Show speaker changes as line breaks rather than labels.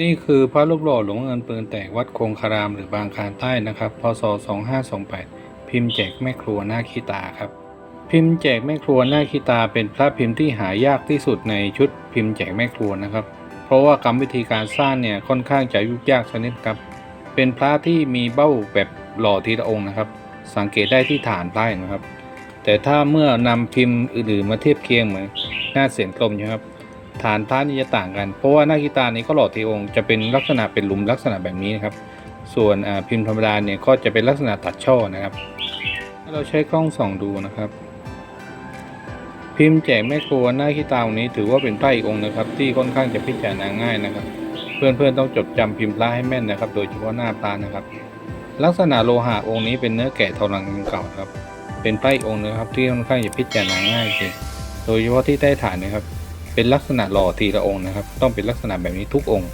นี่คือพระรูปหล่อหลวงเงินปืนแตกวัดคงคารามหรือบางคานใต้นะครับ พศ 2528 พิมพ์แจกแม่ครัวหน้าคีตาครับ พิมพ์แจกแม่ครัวหน้าคีตา เป็นพระพิมพ์ที่หายากที่สุดในชุดพิมพ์แจกแม่ครัวนะครับ เพราะว่ากรรมวิธีการสร้างเนี่ยค่อนข้างจะยุ่งยากชนิดครับ เป็นพระที่มีเบ้าแบบหล่อทีละองค์นะครับ สังเกตได้ที่ฐานพระเห็นะครับ แต่ถ้าเมื่อนำพิมพ์อื่นๆมาเทียบเคียงเหมือนหน้าเสียนกลมใช่ไหมครับ ฐานพระนี่จะต่างกัน เพราะว่าหน้ากีตาร์นี้ก็หล่อทีองค์จะเป็นลักษณะเป็นหลุมลักษณะแบบนี้นะครับ ส่วนพิมพ์ธรรมดาเนี่ยก็จะเป็นลักษณะตัดช่อนะครับถ้าเราใช้กล้องส่องดูนะครับ พิมพ์แจกแม่ครัวหน้ากีตาร์องนี้ถือว่าเป็นพระอีกองค์นะครับ ที่ค่อนข้างจะพิจารณาง่ายนะครับ เพื่อนๆต้องจดจำพิมพ์พระให้แม่นนะครับ โดยเฉพาะหน้าพระนะครับ ลักษณะโลหะองค์นี้เป็นเนื้อแกะเท่านังเก่าครับ เป็นพระอีกองค์นึงครับที่ค่อนข้างจะพิจารณาง่ายจริงโดยเฉพาะที่ใต้ฐานนะครับ เป็นลักษณะหล่อทีละองค์นะครับ ต้องเป็นลักษณะแบบนี้ทุกองค์